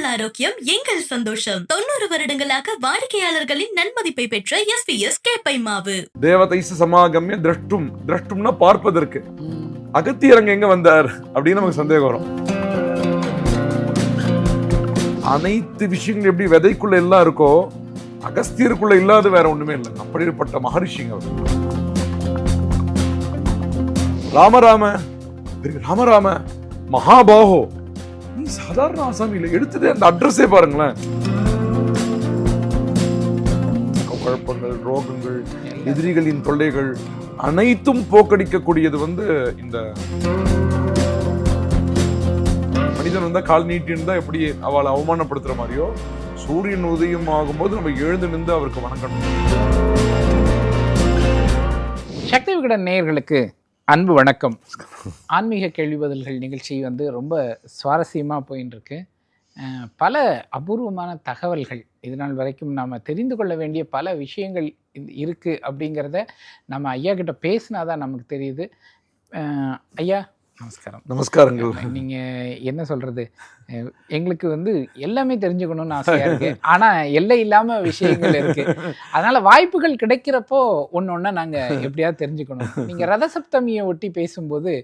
உங்கள் ஆரோக்கியம் எங்கள் சந்தோஷம். தொண்ணூறு வருடங்களாக வாடிக்கையாளர்களின் நன்மதிப்பை பெற்ற எஸ் பி எஸ் கேப்பை மாவு தேவதைச சமாகம்ய திரஷ்டும் திரஷ்டும்னா பார்ப்பதற்கு. அகத்தியரங்க எங்க வந்தார்? அப்படின்னு நமக்கு சந்தேகம் வரும். அனைத்து விஷயங்கள் எப்படி விதைக்குள்ள எல்லாம் இருக்கோ அகஸ்தியருக்குள்ள இல்லாத வேற ஒண்ணுமே இல்லை. அப்படிப்பட்ட மகரிஷிங்க அவர். ராமராம ராமராம மகாபாகோ சாதாரண ஆசாமி இல்லை. எடுத்ததே அந்த அட்ரஸே பாருங்களேன். குழப்பங்கள் ரோகங்கள் எதிரிகளின் தொல்லைகள் அனைத்தும் போக்கடிக்கக்கூடியது வந்து இந்த மனிதன் வந்தால் கால் நீட்டின்னு தான் எப்படி அவளை அவமானப்படுத்துகிற மாதிரியோ சூரியன் உதயம் ஆகும்போது நம்ம எழுந்து நின்று அவருக்கு வணங்கணும். சக்தி விகடன் நேயர்களுக்கு அன்பு வணக்கம். ஆன்மீக கேள்வி பதில்கள் நிகழ்ச்சி வந்து ரொம்ப சுவாரஸ்யமாக போயின்னு இருக்கு பல அபூர்வமான தகவல்கள் இது நாள் வரைக்கும் நாம் தெரிந்து கொள்ள வேண்டிய பல விஷயங்கள் இருக்குது அப்படிங்கிறத நம்ம ஐயா கிட்ட பேசினா தான் நமக்கு தெரியுது. ஐயா நமஸ்காரம். நமஸ்காரங்கள். நீங்க என்ன சொல்றது? எங்களுக்கு வந்து எல்லாமே தெரிஞ்சுக்கணும்னு ஆசையா இருக்கு. ஆனா எல்லை இல்லாம விஷயங்கள் இருக்கு. அதனால வாய்ப்புகள் கிடைக்கிறப்போ ஒன்று ஒன்றா நாங்க எப்படியாவது தெரிஞ்சுக்கணும். நீங்க ரத சப்தமியை ஒட்டி பேசும்போது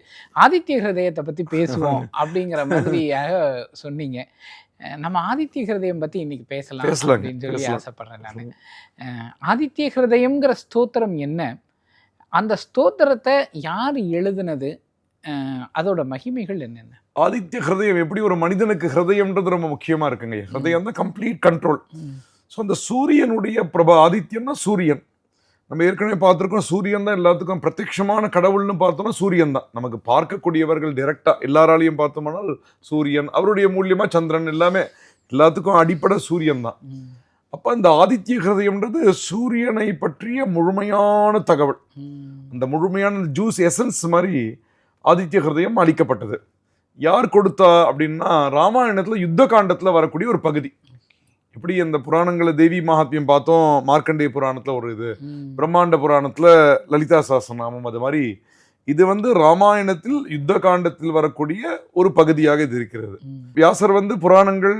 ஆதித்ய ஹிருதயத்தை பத்தி பேசுவோம் அப்படிங்கிற மாதிரியாக சொன்னீங்க. நம்ம ஆதித்ய ஹிருதயம் பத்தி இன்னைக்கு பேசலாம் அப்படின்னு சொல்லி. ஆசைப்படுறேன் நான். ஆதித்ய ஹிருதயம்ங்கிற ஸ்தோத்திரம் என்ன? அந்த ஸ்தோத்திரத்தை யார் எழுதுனது? அதோட மகிமைகள் என்னென்ன? ஆதித்ய ஹிருதயம் எப்படி ஒரு மனிதனுக்கு ஹிருதயம்ன்றது ரொம்ப முக்கியமா இருக்குங்க. ஹிருதயம் தான் கம்ப்ளீட் கண்ட்ரோல் ஸோ அந்த சூரியனுடைய பிரபா ஆதித்யம்னா சூரியன். நம்ம ஏற்கனவே பார்த்துருக்கோம் சூரியன் தான் எல்லாத்துக்கும் பிரத்யட்சமான கடவுள்னு பார்த்தோம்னா சூரியன் தான். நமக்கு பார்க்கக்கூடியவர்கள் டைரக்டா எல்லாராலையும் பார்த்தோம்னால் சூரியன். அவருடைய மூலியமா சந்திரன் எல்லாமே எல்லாத்துக்கும் அடிப்படை சூரியன் தான். அப்போ இந்த ஆதித்ய ஹிருதயம்ன்றது சூரியனை பற்றிய முழுமையான தகவல். அந்த முழுமையான ஜூஸ் எசன்ஸ் மாதிரி ஆதித்ய ஹிருதயம் அளிக்கப்பட்டது. யார் கொடுத்தா அப்படின்னா ராமாயணத்துல யுத்த காண்டத்துல வரக்கூடிய ஒரு பகுதி. எப்படி அந்த புராணங்களை தேவி மகாத்மியம் பார்த்தோம் மார்க்கண்டேய புராணத்துல ஒரு இது பிரம்மாண்ட புராணத்துல லலிதா சாஸ்திரநாமம் அது மாதிரி. இது வந்து ராமாயணத்தில் யுத்த காண்டத்தில் வரக்கூடிய ஒரு பகுதியாக இது இருக்கிறது. வியாசர் வந்து புராணங்கள்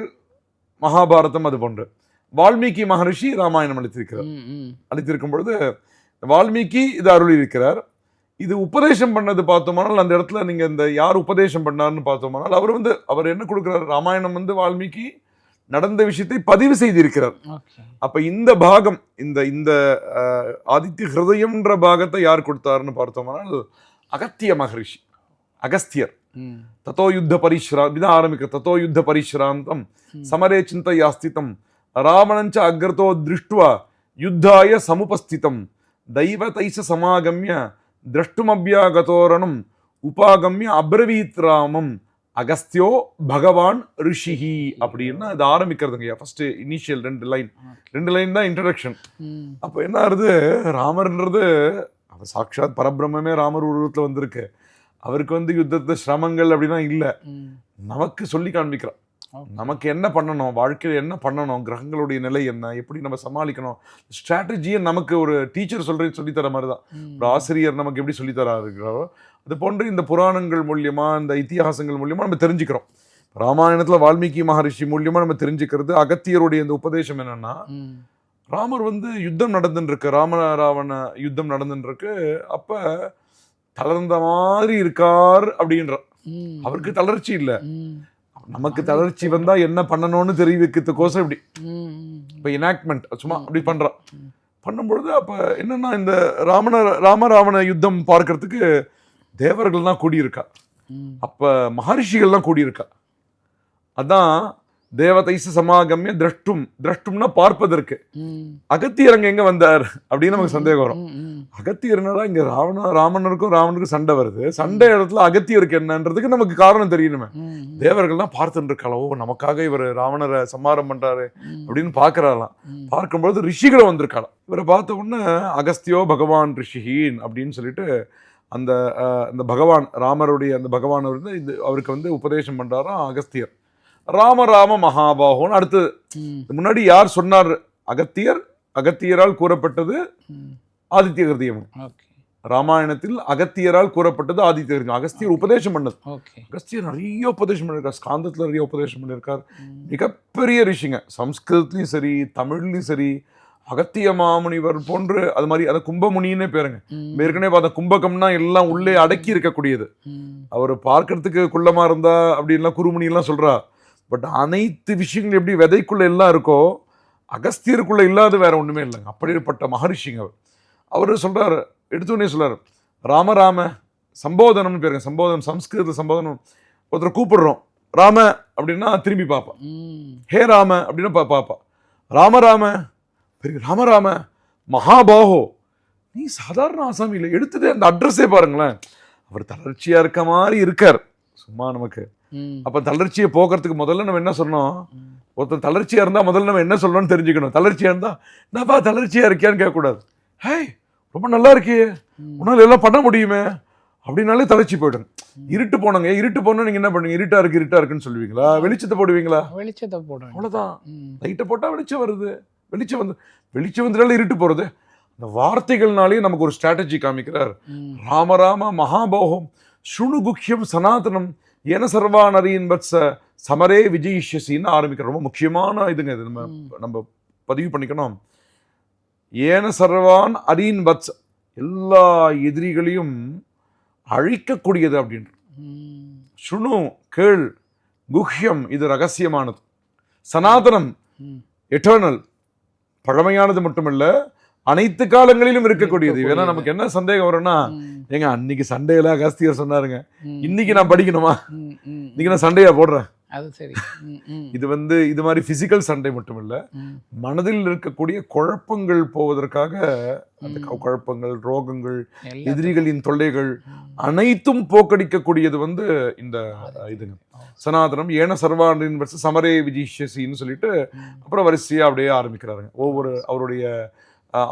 மகாபாரதம் அது போன்று. வால்மீகி மகரிஷி ராமாயணம் அளித்திருக்கிறார். அளித்திருக்கும் பொழுது வால்மீகி இது அருள் இருக்கிறார் இது உபதேசம் பண்ணது பார்த்தோமானால் அந்த இடத்துல நீங்க இந்த யார் உபதேசம் பண்ணார்னு பார்த்தோமானால் அவர் வந்து அவர் என்ன கொடுக்கிறார்? ராமாயணம் வந்து வால்மீகி நடந்த விஷயத்தை பதிவு செய்திருக்கிறார். அப்ப இந்த பாகம் இந்த இந்த ஆதித்ய ஹிருதயம்ன்ற பாகத்தை யார் கொடுத்தாருன்னு பார்த்தோமானால் அகத்திய மகரிஷி அகஸ்தியர். தத்தோ யுத்த பரிஷ்ரா இதுதான் ஆரம்பிக்க தத்தோ யுத்த பரிஷ்ராந்தம் சமரே சிந்தையாஸ்திதம் ராவணஞ்ச அக்ரதோ திருஷ்டுவா யுத்தாய சமுபஸ்திதம் தெய்வதைச சமாகமிய திரஷ்டுமபியாகதோரணம் உபாகமிய அப்ரவீத் ராமம் அகஸ்தியோ பகவான் ரிஷிஹி அப்படின்னு அது ஆரம்பிக்கிறதுங்க ஃபர்ஸ்ட் இனிஷியல் ரெண்டு லைன் ரெண்டு லைன் தான் இன்ட்ரடக்ஷன் அப்போ என்ன ஆகுது? ராமர்ன்றது அவர் சாட்சாத் பரபிரம்மே ராமர் உருவத்தில் வந்திருக்கு. அவருக்கு வந்து யுத்தத்தை சிரமங்கள் அப்படின்னா இல்லை. நமக்கு சொல்லி காண்பிக்கிறார் நமக்கு என்ன பண்ணணும்? வாழ்க்கையில் என்ன பண்ணணும்? கிரகங்களுடைய நிலை என்ன? எப்படி நம்ம சமாளிக்கணும்? ஸ்ட்ராட்டஜியை நமக்கு ஒரு டீச்சர் சொல்ற சொல்லித்தர மாதிரி தான் ஒரு ஆசிரியர் நமக்கு எப்படி சொல்லித்தரா இருக்கிறாரோ அது போன்று இந்த புராணங்கள் மூலியமா இந்த இத்திஹாசங்கள் மூலியமா நம்ம தெரிஞ்சுக்கிறோம். ராமாயணத்துல வால்மீகி மகரிஷி மூலியமா நம்ம தெரிஞ்சுக்கிறது அகத்தியருடைய இந்த உபதேசம் என்னன்னா ராமர் வந்து யுத்தம் நடந்துன்னு இருக்கு ராம ராவண யுத்தம் நடந்துன்னு இருக்கு அப்ப தளர்ந்த மாதிரி இருக்கார் அப்படின்ற அவருக்கு தளர்ச்சி இல்ல. நமக்கு தளர்ச்சி வந்தா என்ன பண்ணணும்னு தெரிவிக்கிறதுக்கோசம் இப்படி. இப்போ இனாக்மெண்ட் சும்மா அப்படி பண்றான் பண்ணும்பொழுது அப்ப என்னன்னா இந்த ராமன ராமராவண யுத்தம் பார்க்கறதுக்கு தேவர்கள் தான் கூடியிருக்கா அப்ப மகரிஷிகள் தான் கூடியிருக்கா. அதான் தேவதைச சமாகம்ய திரஷ்டும் திரஷ்டும்னா பார்ப்பதற்கு. அகத்தியரங்க எங்க வந்தார்? அப்படின்னு நமக்கு சந்தேகம் வரும். அகத்தியர் என்னடா இங்க ராவண ராமனருக்கும் ராவணருக்கும் சண்டை வருது? சண்டை இடத்துல அகத்தியருக்கு என்னன்றதுக்கு நமக்கு காரணம் தெரியணுமே. தேவர்கள்லாம் பார்த்துட்டு இருக்காளோ? ஓ நமக்காக இவர் ராவணரை சம்மாரம் பண்றாரு அப்படின்னு பார்க்கறாளாம். பார்க்கும்பொழுது ரிஷிகளும் வந்திருக்காளாம். இவரை பார்த்த உடனே அகஸ்தியோ பகவான் ரிஷிஹீன் அப்படின்னு சொல்லிட்டு அந்த அந்த பகவான் ராமருடைய அந்த பகவான் வந்து இது அவருக்கு வந்து உபதேசம் பண்றாராம் அகஸ்தியர். ராம ராம மகாபாகோன்னு அடுத்து முன்னாடி யார் சொன்னார்? அகத்தியர். அகத்தியரால் கூறப்பட்டது ஆதித்ய ஓகே. ராமாயணத்தில் அகத்தியரால் கூறப்பட்டது ஆதித்ய ஹிருதயம். அகஸ்தியர் உபதேசம் பண்ணது. அகஸ்தியர் நிறைய உபதேசம் பண்ணியிருக்கார் ஸ்காந்தத்தில் நிறைய உபதேசம் பண்ணியிருக்கார் மிகப்பெரிய ரிஷிங்க. சம்ஸ்கிருதத்துலையும் சரி தமிழ்லையும் சரி அகத்திய மாமுனிவர் போன்று அது மாதிரி அது கும்பமுனின்னே பேருங்க. ஏற்கனவே பார்த்த கும்பகம்னா எல்லாம் உள்ளே அடக்கி இருக்கக்கூடியது. அவர் பார்க்கறதுக்கு குள்ளமா இருந்தா அப்படின்லாம் குருமுனி எல்லாம் சொல்றா. பட் அனைத்து விஷயங்கள் எப்படி விதைக்குள்ள எல்லாம் இருக்கோ அகஸ்தியருக்குள்ள இல்லாத வேற ஒண்ணுமே இல்லைங்க. அப்படிப்பட்ட மகரிஷிங்க அவர். அவர் சொல்றாரு எடுத்தோடனே சொல்றாரு ராம ராம சம்போதனம்னு பேருங்க. சம்போதனம் சம்ஸ்கிருத சம்போதனம். ஒருத்தர் கூப்பிடுறோம். ராம அப்படின்னா திரும்பி பார்ப்பா ஹே ராம அப்படின்னா பா பாப்பா. ராம ராம பெரிய ராம ராம மகாபாகோ. நீ சாதாரண ஆசாமி இல்லை. எடுத்துட்டு அந்த அட்ரஸே பாருங்களேன். அவர் தளர்ச்சியா இருக்க மாதிரி இருக்கார். சும்மா நமக்கு. அப்ப தளர்ச்சியை போக்குறதுக்கு முதல்ல நம்ம என்ன சொல்லணும்? ஒருத்தர் தளர்ச்சியா இருந்தா முதல்ல நம்ம என்ன சொல்லணும்னு தெரிஞ்சுக்கணும். தளர்ச்சியா இருந்தா என்னப்பா தளர்ச்சியா இருக்கியான்னு கேட்கக்கூடாது. ஹே ரொம்ப நல்லா இருக்கியே. உன்னால எல்லாம் பண்ண முடியுமே. அப்படின்னாலே தளர்ச்சி போயிடும். இருட்டு போனங்க. இருட்டு போனா நீங்க என்ன பண்ணுவீங்க? இருட்டா இருக்கு இருட்டா இருக்குன்னு சொல்லுவீங்களா? வெளிச்சத்தை போடுவீங்களா? வெளிச்சத்தை போடுவேன். அவ்வளவுதான். லைட்டை போட்டா வெளிச்சம் வருது. வெளிச்சம் வந்து வெளிச்சம் வந்தனால இருட்டு போறது. அந்த வார்த்தைகள்னாலே நமக்கு ஒரு ஸ்ட்ராட்டஜி காமிக்கிறார். ராம ராம மகாபோகம் சுணு குக்கியம் சனாதனம் ஏன சர்வானரியின் வத்ச சமரே விஜயிஷ்யசின்னு ஆரம்பிக்கிற ரொம்ப முக்கியமான இதுங்க இது. நம்ம நம்ம பதிவு பண்ணிக்கணும். ஏன சர்வான் அரீன் வத்ஸ் எல்லா எதிரிகளையும் அழிக்கக்கூடியது அப்படின்னு சுணு கேள் குஹ்யம் இது ரகசியமானது. சனாதனம் எட்டர்னல் பழமையானது மட்டுமல்ல அனைத்து காலங்களிலும் இருக்கக்கூடியது. ஏன்னா நமக்கு என்ன சந்தேகம் வரும்னா ஏங்க அன்னைக்கு சண்டையில அகஸ்தியர் சொன்னாருங்க. இன்னைக்கு நான் படிக்கணுமா? இன்னைக்கு நான் சண்டையா போடுறேன். அது சரி. இது வந்து இது மாதிரி பிசிக்கல் சண்டை மட்டும் இல்ல மனதில் இருக்கக்கூடிய குழப்பங்கள் போவதற்காக அந்த குழப்பங்கள் ரோகங்கள் எதிரிகளின் தொல்லைகள் அனைத்தும் போக்கடிக்கக்கூடியது வந்து இந்த இதுங்க. சனாதனம் ஏன சர்வாண்டின் வருஷம் சமரே விஜிஷ்யசின்னு சொல்லிட்டு அப்புறம் வரிசையா அப்படியே ஆரம்பிக்கிறாருங்க. ஒவ்வொரு அவருடைய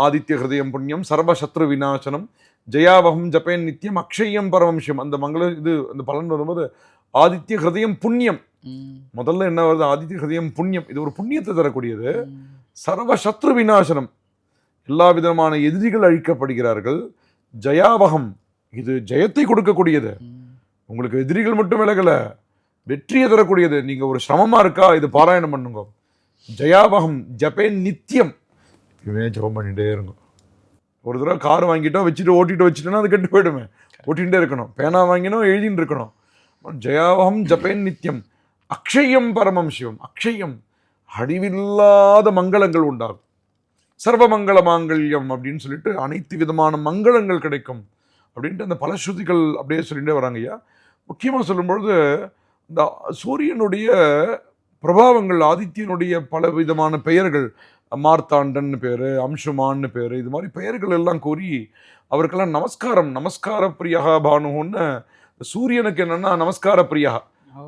ஆதித்ய ஹிருதயம் புண்ணியம் சர்வசத்ரு விநாசனம் ஜெயாவகம் ஜபேன் நித்தியம் அக்ஷயம் பரமம்சம் அந்த மங்கள இது அந்த பலன் வரும்போது ஆதித்ய ஹிருதயம் புண்ணியம் முதல்ல என்ன வருது ஆதித்ய ஹிருதயம் புண்ணியம் இது ஒரு புண்ணியத்தை தரக்கூடியது ம், சர்வ சத்ரு விநாசனம் எல்லா விதமான எதிரிகள் அழிக்கப்படுகிறார்கள் ஜயாவகம் இது ஜெயத்தை கொடுக்கக்கூடியது. உங்களுக்கு எதிரிகள் மட்டும் விலகல. வெற்றியை தரக்கூடியது. நீங்க ஒரு சிரமமா இருக்கா? இது பாராயணம் பண்ணுங்க. ஜயாவகம் ஜபேன் நித்தியம் இவன் ஜெபம் பண்ணிகிட்டே இருக்கும் ஒரு தடவை கார் வாங்கிட்டோம் வச்சுட்டு ஓட்டிட்டு வச்சுட்டோன்னா அது கெட்டு போயிடுமே. ஓட்டிகிட்டே இருக்கணும். பேனா வாங்கினோம் எழுதிட்டு இருக்கணும். ஜெயாவகம் ஜபேன் நித்தியம் அக்ஷயம் பரமம் சிவம். அக்ஷயம். அழிவில்லாத மங்களங்கள் உண்டாகும். சர்வமங்கள மாங்கல்யம் அப்படின்னு சொல்லிட்டு அனைத்து விதமான மங்களங்கள் கிடைக்கும் அப்படின்ட்டு அந்த பலஸ்ருதிகள் அப்படியே சொல்லிகிட்டே வராங்க ஐயா முக்கியமாக சொல்லும்பொழுது இந்த சூரியனுடைய பிரபாவங்கள் ஆதித்யனுடைய பல விதமான பெயர்கள் மார்த்தாண்டன் பேர் அம்சுமான்னு பேர் இது மாதிரி பெயர்கள் எல்லாம் கூறி அவருக்கெல்லாம் நமஸ்காரம் நமஸ்கார பிரியா பானுன்னு சூரியனுக்கு என்னன்னா நமஸ்கார பிரியா. ஓ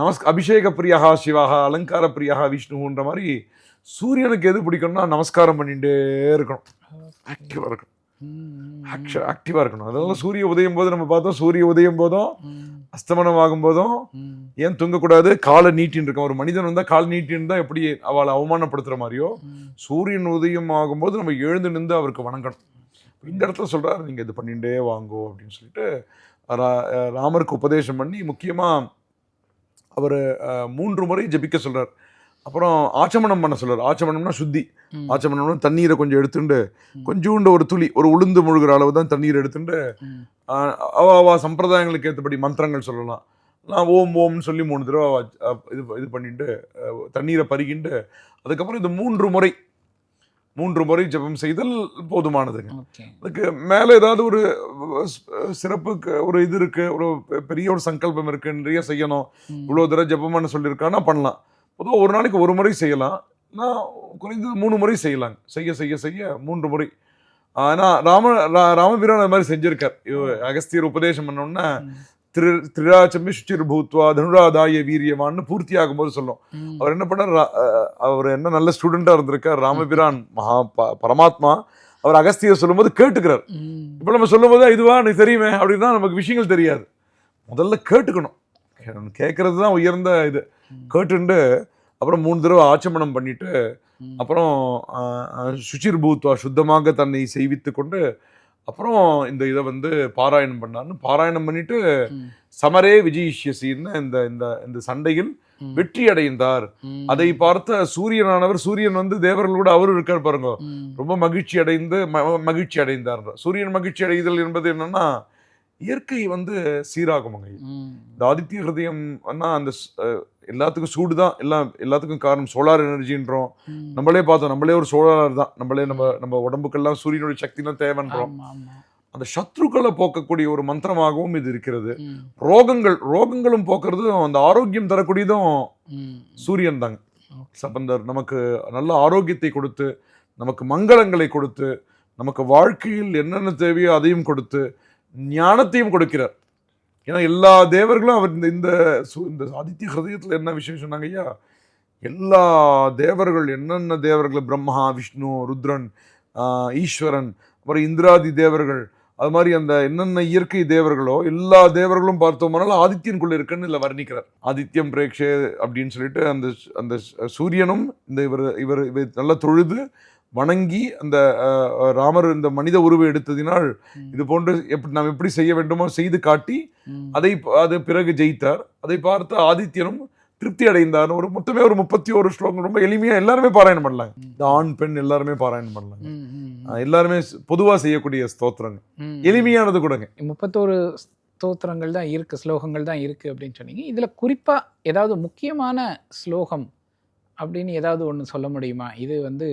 நமஸ்க அபிஷேக பிரியா சிவாக அலங்கார பிரியா விஷ்ணுன்ற மாதிரி சூரியனுக்கு எது பிடிக்கும்னா நமஸ்காரம் பண்ணிட்டே இருக்கணும். ஆக்டிவாக இருக்கணும். ஆக்ஷ ஆக்டிவாக இருக்கணும். அதனால சூரிய உதயம் போது நம்ம பார்த்தோம். சூரிய உதயம் போதும். அஸ்தமனம் ஆகும் போதும் ஏன் தூங்கக்கூடாது? காலை நீட்டின்னு இருக்க ஒரு மனிதன் வந்தால் கால் நீட்டின்னு தான் எப்படி அவளை அவமானப்படுத்துகிற மாதிரியோ. சூரியன் உதயம் ஆகும்போது நம்ம எழுந்து நின்று அவருக்கு வணங்கணும். இந்த இடத்துல சொல்றாரு நீங்க இது பண்ணிட்டே வாங்கோ அப்படின்னு சொல்லிட்டு ராமருக்கு உபதேசம் பண்ணி முக்கியமா அவர் மூன்று முறை ஜெபிக்க சொல்றார். அப்புறம் ஆச்சமனம் பண்ண சொல்றார். ஆச்சமனம்னா சுத்தி. ஆச்சமனம்னா தண்ணீரை கொஞ்சம் எடுத்துட்டு. கொஞ்சோண்டு ஒரு துளி ஒரு உளுந்து முழுகிற அளவு தான் தண்ணீர் எடுத்துட்டு அவ அவ சம்பிரதாயங்களுக்கு ஏற்றபடி மந்திரங்கள் சொல்லலாம். நான் ஓம் ஓம்னு சொல்லி மூணு தடவை இது இது பண்ணிட்டு தண்ணீரை பருகிண்டு அதுக்கப்புறம் இது மூன்று முறை மூன்று முறை ஜெபம் செய்தல் போதுமானதுங்க. அதுக்கு மேலே ஏதாவது ஒரு சிறப்புக்கு ஒரு இது இருக்கு ஒரு பெரிய ஒரு சங்கல்பம் இருக்கு நிறைய செய்யணும். இவ்வளோ தடவை ஜெபம் பண்ண சொல்லியிருக்கான்னா பண்ணலாம். பொதுவாக ஒரு நாளைக்கு ஒரு முறை செய்யலாம். நான் குறைந்தது மூணு முறை செய்யலாங்க. செய்ய செய்ய செய்ய மூன்று முறை. ஆனால் ராம ரா- ராமபிரான் அது மாதிரி செஞ்சிருக்கார். அகஸ்தியர் உபதேசம் பண்ணோன்னா. திரு திரிராச்சமி சுச்சிர் பூத்வா தனுராதாய வீரியமான்னு பூர்த்தி ஆகும்போது சொல்லும். அவர் என்ன பண்ணார்? அவர் என்ன நல்ல ஸ்டூடெண்டா இருந்திருக்கார். ராமபிரான் மகா ப- பரமாத்மா. அவர் அகஸ்தியர் சொல்லும்போது கேட்டுக்கிறார். இப்போ நம்ம சொல்லும்போது இதுவா? எனக்கு தெரியுமே? அப்படின்னா நமக்கு விஷயங்கள் தெரியாது. முதல்ல கேட்டுக்கணும். கேட்கறது தான் உயர்ந்த இது. கேட்டுண்டு அப்புறம் மூணு தடவை ஆச்சமனம் பண்ணிட்டு. அப்புறம் ஆஹ், ஆஹ், சுச்சிர் பூத்வா சுத்தமாக தன்னை செய்வித்து கொண்டு அப்புறம் இந்த இதை வந்து பாராயணம் பண்ணாருன்னு பாராயணம் பண்ணிட்டு. சமரே விஜயிஷ்யசின்னு இந்த இந்த இந்த சண்டையில். வெற்றி அடைந்தார். அதை பார்த்த சூரியனானவர் சூரியன் வந்து தேவர்களோட அவரும் இருக்கார் பாருங்க. ரொம்ப மகிழ்ச்சி அடைந்து மகிழ்ச்சி அடைந்தார் சூரியன் மகிழ்ச்சி அடைதல் என்பது என்னன்னா இயற்கை வந்து சீராகுமங்க. இந்த ஆதித்ய ஹிருதயம் அந்த எல்லாத்துக்கும் சூடு தான் எல்லாம் எல்லாத்துக்கும் காரணம் சோலார் எனர்ஜின்றோம். நம்மளே பார்த்தோம் நம்மளே ஒரு சோலார் தான் நம்மளே நம்ம நம்ம உடம்புக்கெல்லாம் சூரியனுடைய சக்தி தான் தேவைன்றோம். அந்த சத்ருக்களை போக்கக்கூடிய ஒரு மந்திரமாகவும் இது இருக்கிறது. ரோகங்கள் ரோகங்களும் போக்குறதும் அந்த ஆரோக்கியம் தரக்கூடியதும். சூரியன் தாங்க Okay. சம்பந்தர் நமக்கு நல்ல ஆரோக்கியத்தை கொடுத்து நமக்கு மங்களங்களை கொடுத்து நமக்கு வாழ்க்கையில் என்னென்ன தேவையோ அதையும் கொடுத்து ஞானத்தையும் கொடுக்கிறார். ஏன்னா எல்லா தேவர்களும் அவர் இந்த இந்த சு- இந்த ஆதித்ய ஹிருதயத்தில் என்ன விஷயம் சொன்னாங்க ஐயா? எல்லா தேவர்கள் என்னென்ன தேவர்கள்? பிரம்மா விஷ்ணு ருத்ரன் ஈஸ்வரன் அப்புறம் இந்திராதி தேவர்கள் அது மாதிரி அந்த என்னென்ன இயற்கை தேவர்களோ எல்லா தேவர்களும் பார்த்தோம்னாலும் ஆதித்யனுக்குள்ள இருக்குன்னு இதில் வர்ணிக்கிறார். ஆதித்யம் பிரேக்ஷே அப்படின்னு சொல்லிட்டு அந்த அந்த சூரியனும் இந்த இவர் இவர் இவர் நல்லா தொழுது வணங்கி அந்த ராமர் இந்த மனித உருவை எடுத்ததினால். இது போன்று எப்படி நாம் எப்படி செய்ய வேண்டுமோ செய்து காட்டி. அதை அது பிறகு ஜெயித்தார் அதை பார்த்து ஆதித்யனும் திருப்தி அடைந்தார் ஒரு மொத்தமே ஒரு முப்பத்தி ஒரு ஸ்லோகம் ரொம்ப எளிமையா எல்லாருமே பாராயணம் பண்ணலாங்க இந்த ஆண் பெண் எல்லாருமே பாராயணம் பண்ணலாங்க ம். ம். ஆஹ் எல்லாருமே பொதுவா செய்யக்கூடிய ஸ்தோத்திரங்கள் ம். எளிமையானது கூடங்க முப்பத்தோரு ஸ்தோத்திரங்கள் தான் இருக்கு ஸ்லோகங்கள் தான் இருக்கு அப்படின்னு சொன்னீங்க இதுல குறிப்பா ஏதாவது முக்கியமான ஸ்லோகம் அப்படின்னு ஏதாவது ஒன்று சொல்ல முடியுமா இது வந்து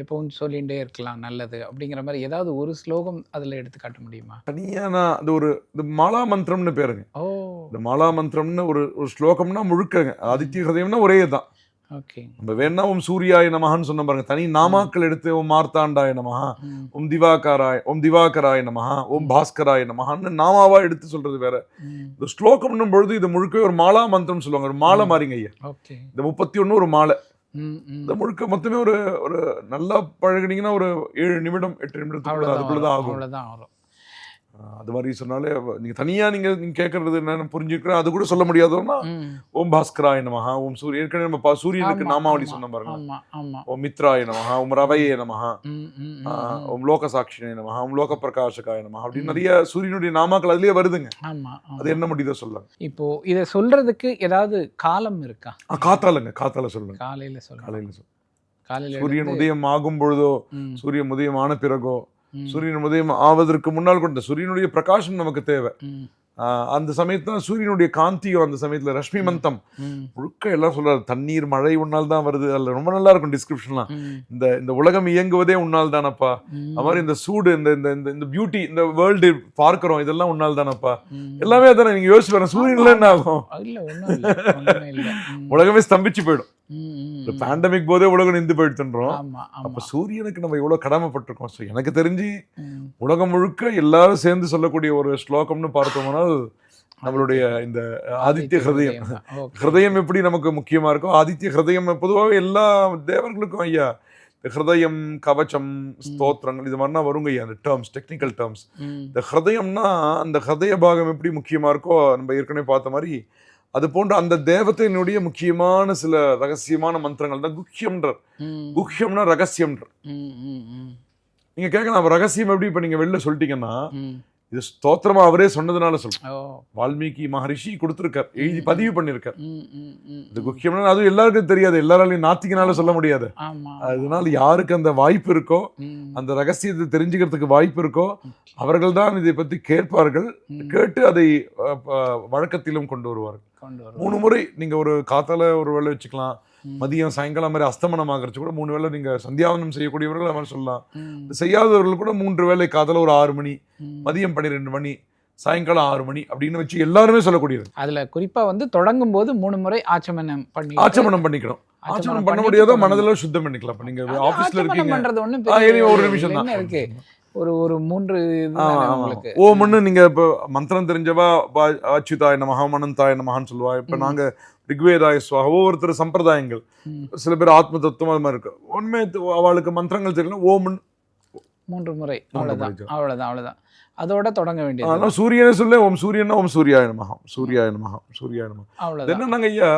எப்பவும் சொல்லிகிட்டே இருக்கலாம் நல்லது. அப்படிங்கிற மாதிரி ஏதாவது ஒரு ஸ்லோகம் அதுல எடுத்து காட்ட முடியுமா? தனியா நான் அது ஒரு இந்த மாலா மந்திரம்னு பேருங்க ஓ. இந்த மாலா மந்திரம்னு ஒரு ஒரு ஸ்லோகம்னா முழுக்கங்க. ஆதித்ய ஹிருதயம்னா ஒரே தான் ஓகே. நம்ம வேணா உம் சூர்யாய நமகான்னு சொன்ன பாருங்க. தனி நாமாக்கள் எடுத்து ஓம் மார்த்தாண்டாய நமஹா ம். ஓம் திவாகராய ஓம் திவாகராய நமஹா ஓம் பாஸ்கராய நமஹான்னு நாமாவா எடுத்து சொல்றது வேற. இந்த ஸ்லோகம்னும் பொழுது இது முழுக்க ஒரு மாலா மந்திரம் சொல்லுவாங்க. ஒரு மாலை. மாறிங்க ஐயா. ஓகே. இந்த முப்பத்தி ஒண்ணு ஒரு மாலை. இந்த முழுக்க மொத்தமே ஒரு ஒரு நல்லா பழகுனீங்கன்னா ஒரு ஏழு நிமிடம் எட்டு அவ்வளவுதான் அதுக்குள்ளதான். ஆகும் அவ்வளவுதான் வரும் ஆஹ் அது மாதிரி சொன்னாலே நீங்க தனியா நீங்க நீங்க கேட்கறது என்னன்னு புரிஞ்சுக்கிறேன் அது கூட சொல்ல முடியாதோன்னா. ஓம் பாஸ்கராய நமஹா ஓம் சூரிய ஏற்கனவே நம்ம சூரியனுக்கு நாமாவளி சொன்ன பாருங்க ஓம் மித்ராய நமஹா ஓம் ரவையே நமஹா. ஓம் லோகசாட்சினே நமஹா ஓம் லோக பிரகாசகாய நமஹா அப்படின்னு. நிறைய சூரியனுடைய நாமாக்கள் அதுலயே வருதுங்க. அது என்ன முடியுதோ சொல்லலாம் இப்போ இத சொல்றதுக்கு ஏதாவது காலம் இருக்கா? காத்தாலங்க காத்தால சொல்லுங்க. காலையில சொல்லுங்க. காலையில சொல்லுங்க. சூரியன் உதயம் ஆகும் பொழுதோ சூரியன் உதயம் ஆன பிறகோ சூரியன் உதயம் ஆவதற்கு முன்னால் கொண்ட சூரியனுடைய பிரகாசம் நமக்கு தேவை. அந்த சமயத்துல சூரியனுடைய காந்தியும் அந்த சமயத்துல ரஷ்மி மந்தம். முழுக்க எல்லாம் சொல்றாரு தண்ணீர் மழை உன்னால் தான் வருது. அதுல ரொம்ப நல்லா இருக்கும் டிஸ்கிரிப்ஷன்லாம் இந்த இந்த உலகம் இயங்குவதே உன்னால் தானப்பா. அது மாதிரி இந்த சூடு இந்த இந்த இந்த இந்த பியூட்டி இந்த வேர்ல்டு பார்க்கிறோம் இதெல்லாம் உன்னால் தானப்பா. எல்லாமே அதானே நீங்க யோசிச்சு பாருங்க சூரியன்ல என்ன ஆகும்? உலகமே ஸ்தம்பிச்சு போயிடும். இந்த. பேண்டமிக் போதே உலகம் நின்று போயிடுத்துன்றோம் அப்ப சூரியனுக்கு நம்ம எவ்வளவு கடமைப்பட்டிருக்கோம்? So, எனக்கு தெரிஞ்சு உலகம் முழுக்க எல்லாரும் சேர்ந்து சொல்லக்கூடிய ஒரு ஸ்லோகம்னு பார்த்தோம்னால் நம்மளுடைய இந்த ஆதித்ய ஹிருதயம். ஹிருதயம். எப்படி நமக்கு முக்கியமா இருக்கோ ஆதித்ய ஹிருதயம் பொதுவாகவே எல்லா தேவர்களுக்கும் ஐயா. இந்த ஹிருதயம் கவச்சம் ஸ்தோத்திரங்கள் இது மாதிரினா வருங்க ஐயா அந்த டேர்ம்ஸ் டெக்னிக்கல் டேர்ம்ஸ் இந்த ஹிருதயம்னா அந்த ஹிருதய பாகம் எப்படி முக்கியமா இருக்கோ நம்ம ஏற்கனவே பார்த்த மாதிரி அது போன்ற அந்த தேவதையினுடைய முக்கியமான சில ரகசியமான மந்திரங்கள் தான் ரகசியம்ன்றார். ம், ம், ம், நீங்க கேட்கலாம் ரகசியம் எப்படி இப்ப நீங்க வெளில சொல்லிட்டீங்கன்னா. இது ஸ்தோத்திரமா அவரே சொன்னதுனால சொல்றேன் வால்மீகி மகரிஷி கொடுத்திருக்கார் எழுதி பதிவு பண்ணிருக்கார். இது குக்கியம்னா அதுவும் எல்லாருக்கும் தெரியாது எல்லாராலையும் நாத்திகனால சொல்ல முடியாது. அதனால யாருக்கு அந்த வாய்ப்பு இருக்கோ அந்த ரகசியத்தை தெரிஞ்சுக்கிறதுக்கு வாய்ப்பு இருக்கோ அவர்கள் தான் இதை பத்தி கேட்பார்கள். கேட்டு அதை வழக்கத்திலும் கொண்டு வருவார்கள். மூணு முறை நீங்க ஒரு காத்தால ஒரு வேளை வச்சுக்கலாம். மதியம் சாயங்காலம் மாதிரி அஸ்தமனம் ஆகிறச்சு கூட மூணு வேளை நீங்க சந்தியாவனம் செய்யக்கூடியவர்கள் அவன் சொல்லலாம். செய்யாதவர்கள் கூட மூன்று வேளை காத்தால ஒரு ஆறு மணி. மதியம் பன்னிரெண்டு மணி சாயங்காலம் ஆறு மணி அப்படின்னு வச்சு எல்லாருமே சொல்லக்கூடியது. அதுல குறிப்பா வந்து தொடங்கும் போது மூணு முறை ஆச்சமனம் பண்ணி ஆச்சமனம் பண்ணிக்கணும். ஆச்சமனம் பண்ண முடியாதோ மனதில சுத்தம் பண்ணிக்கலாம். நீங்க ஆபீஸ்ல இருக்கீங்க. ஒரு நிமிஷம் தான். இருக்கு? ஒரு ஒரு மூன்று. உங்களுக்கு? ஓம்னு நீங்க இப்ப மந்திரம் தெரிஞ்சவா? அச்சுதாய நமஹா மனந்தாய நமஹான்னு சொல்லுவா. இப்ப. நாங்க ரிக்வேதாய சுவாக ஒவ்வொருத்தர் சம்பிரதாயங்கள். சில பேர் ஆத்ம தத்துவம் அது மாதிரி இருக்கு. உண்மை அவளுக்கு மந்திரங்கள் தெரியல மூன்று முறை. மூன்று அவ்வளவுதான் முறை. அவ்வளவுதான் அவ்வளவுதான். அதோட தொடங்க வேண்டியது. ஆனா சூரியனை சொல்ல ஓம் சூரியனா ஓம் சூர்யாய நமஹா சூர்யாய நமஹா சூர்யாய நமஹா இது அவ்வளவுதான் என்னன்னாங்க ஐயா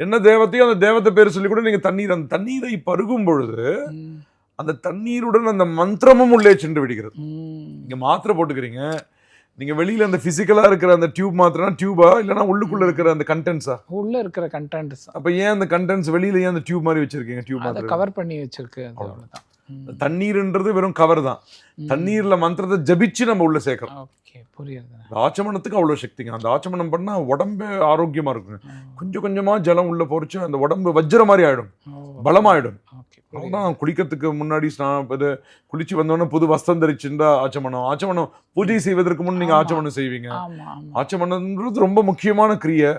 என்ன தேவத்தையோ அந்த தேவத்தை பேர் சொல்லி கூட நீங்க தண்ணீர் அந்த தண்ணீரை பருகும் பொழுது அந்த தண்ணீருடன் அந்த மந்திரமும் உள்ளே சென்று விடுகிறது. ம். நீங்க மாத்திரை போட்டுக்கிறீங்க. நீங்க வெளியில அந்த பிசிக்கலா இருக்கிற அந்த டியூப் மாத்திரனா டியூபா இல்லைன்னா உள்ளுக்குள்ள இருக்கிற அந்த கண்டென்ட்ஸா உள்ள இருக்கிற கண்டென்ட்ஸ் அப்ப ஏன் அந்த கண்டென்ட்ஸ் வெளியில ஏன் அந்த டியூப் மாதிரி வச்சிருக்கீங்க டியூப் அதை மாத்திரை கவர் பண்ணி வச்சிருக்கு. ம். தண்ணீர்ன்றது வெறும் கவர் தான். தண்ணீர்ல மந்திரத்தை ஜபிச்சு நம்ம உள்ள சேர்க்கலாம் ஆச்சமனத்துக்கு அவ்வளவு சக்திங்க அந்த ஆச்சமனம் பண்ணா உடம்பே ஆரோக்கியமா இருக்குங்க கொஞ்சம் கொஞ்சமா ஜலம் உள்ள பொறிச்சு அந்த உடம்பு வஜ்ர மாதிரி ஆயிடும். பலமாயிடும். அதான் குளிக்கிறதுக்கு முன்னாடி இது குளிச்சு வந்தோடனே புது வஸ்திரம் தரிச்சுட்டா ஆச்சமனம். ஆச்சமனம் பூஜை செய்வதற்கு முன் நீங்க ஆமா. ஆச்சமனம் செய்வீங்க. ஆச்சமனம்ன்றது ரொம்ப முக்கியமான கிரியை.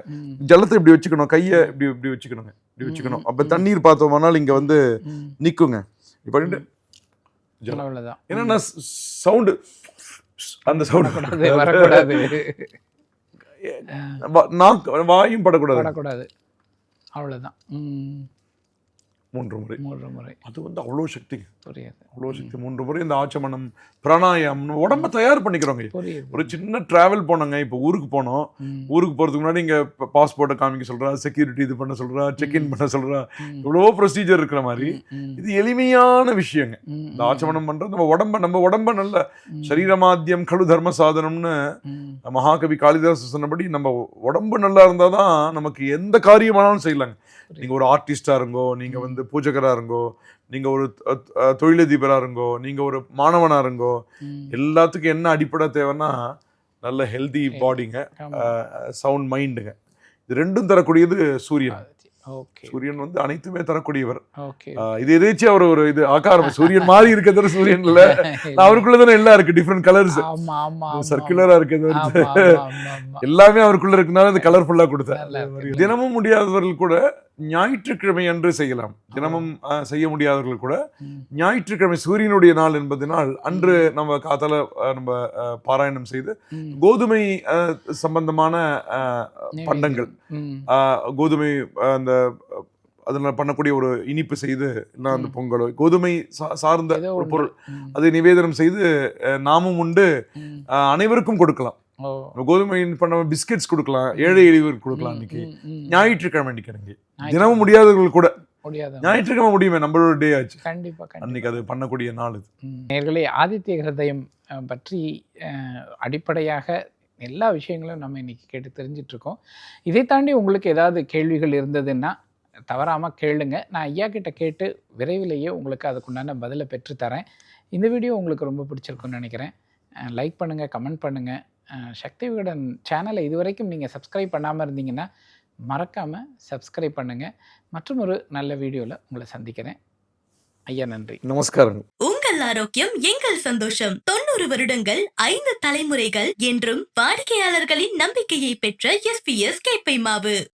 ஜலத்தை இப்படி வச்சுக்கணும். கையை இப்படி இப்படி வச்சுக்கணுங்க. இப்படி வச்சுக்கணும். அப்ப. தண்ணீர் பார்த்தோம்னால் இங்க வந்து ம். நிக்குங்க இப்ப பண்ணிட்டு ஜலம். அவ்வளவுதான் என்னன்னா சவுண்டு அந்த சவுண்ட் வரக்கூடாது நாக்கு வாயும் படக்கூடாது வரக்கூடாது அவ்வளவுதான் ம். மூன்று முறை மூன்று முறை அது வந்து அவ்வளோ சக்திங்க புரியுது. அவ்வளோ சக்தி. மூன்று முறை இந்த ஆச்சமனம் பிராணாயாமம் உடம்ப தயார் பண்ணிக்கிறோங்க ஒரு சின்ன டிராவல் போனோங்க இப்போ ஊருக்கு போனோம். ஊருக்கு போறதுக்கு முன்னாடி இங்க பாஸ்போர்ட்டை காமிக்க சொல்றா செக்யூரிட்டி இது பண்ண சொல்றா செக் இன் பண்ண சொல்றா. ம். இவ்வளோ ப்ரொசீஜர் இருக்கிற மாதிரி. இது எளிமையான விஷயங்க. இந்த ஆச்சமனம் பண்றது நம்ம உடம்ப நம்ம உடம்ப நல்ல. சரீரமாத்தியம் கழு தர்ம சாதனம்னு. மகாகவி காளிதாஸ் சொன்னபடி நம்ம உடம்பு நல்லா இருந்தாதான் நமக்கு எந்த காரியமானாலும் செய்யலாங்க. நீங்க ஒரு ஆர்டிஸ்டா இருங்கோ நீங்க வந்து பூஜகரா இருங்கோ நீங்க ஒரு அஹ், அஹ், தொழிலதிபரா இருங்கோ நீங்க ஒரு மாணவனா இருங்கோ. எல்லாத்துக்கும் என்ன அடிப்படை தேவைன்னா நல்ல ஹெல்தி பாடிங்க. சவுண்ட் மைண்டுங்க இது ரெண்டும் தரக்கூடியது சூரியன். சூரியன் வந்து அனைத்துமே தரக்கூடியவர். இது எதேச்சும் அவர் ஒரு இது ஆக்காரம் சூரியன் மாதிரி இருக்கிறது சூரியன் இல்ல அவருக்குள்ள தானே எல்லாம் இருக்கு டிஃப்ரெண்ட் கலர்ஸ். சர்க்குலரா இருக்கிறது. எல்லாமே அவருக்குள்ள இருக்குனால அது கலர்ஃபுல்லா கொடுத்தார் இருக்கு. தினமும் முடியாதவர்கள் கூட ஞாயிற்றுக்கிழமை அன்று செய்யலாம். தினமும் செய்ய முடியாதவர்கள் கூட. ஞாயிற்றுக்கிழமை சூரியனுடைய நாள் என்பதனால் அன்று நம்ம காத்தால நம்ம பாராயணம் செய்து. கோதுமை சம்பந்தமான பண்டங்கள். கோதுமை அந்த அதில் பண்ணக்கூடிய ஒரு இனிப்பு செய்து இல்லை அந்த. பொங்கலோ கோதுமை சார்ந்த ஒரு. பொருள். அதை நிவேதனம் செய்து நாமும் உண்டு அனைவருக்கும் கொடுக்கலாம். கோதுமை பண்ண பிஸ்கெட்ஸ் கொடுக்கலாம் ஏழை எளியவருக்கு கொடுக்கலாம் இன்னைக்கு. ஞாயிற்றுக்கிழமை இன்னைக்கு ஞாயிற்றுக்கிழமை. தினமும் முடியாதவர்கள் கூட முடியாத ஞாயிற்றுக்கிழமை முடியுமே நம்மளோட டே ஆச்சு கண்டிப்பா கண்டிப்பா அன்னைக்கு அது பண்ணக்கூடிய நாள் இது. நேர்களே ஆதித்ய ஹிருதயம் பற்றி அடிப்படையாக எல்லா விஷயங்களும் நம்ம இன்னைக்கு கேட்டு தெரிஞ்சிட்டு இருக்கோம் இதை தாண்டி உங்களுக்கு ஏதாவது கேள்விகள் இருந்ததுன்னா தவறாமல் கேளுங்க. நான் ஐயா கிட்ட கேட்டு விரைவிலேயே உங்களுக்கு அதுக்குண்டான பதிலை பெற்று தரேன். இந்த வீடியோ உங்களுக்கு ரொம்ப பிடிச்சிருக்குன்னு நினைக்கிறேன். லைக் பண்ணுங்கள் கமெண்ட் பண்ணுங்கள் சக்தி விகடன் சேனலை இதுவரைக்கும் நீங்கள் சப்ஸ்கிரைப் பண்ணாமல் இருந்தீங்கன்னா மறக்காமல் சப்ஸ்கிரைப் பண்ணுங்கள் மற்றும் ஒரு நல்ல வீடியோவில் உங்களை சந்திக்கிறேன். ஐயா நன்றி. நமஸ்காரம். உங்கள் ஆரோக்கியம் எங்கள் சந்தோஷம். பதினோரு வருடங்கள் ஐந்து தலைமுறைகள் என்றும் வாடிக்கையாளர்களின் நம்பிக்கையை பெற்ற எஸ் பி எஸ் கேப்பை மாவு.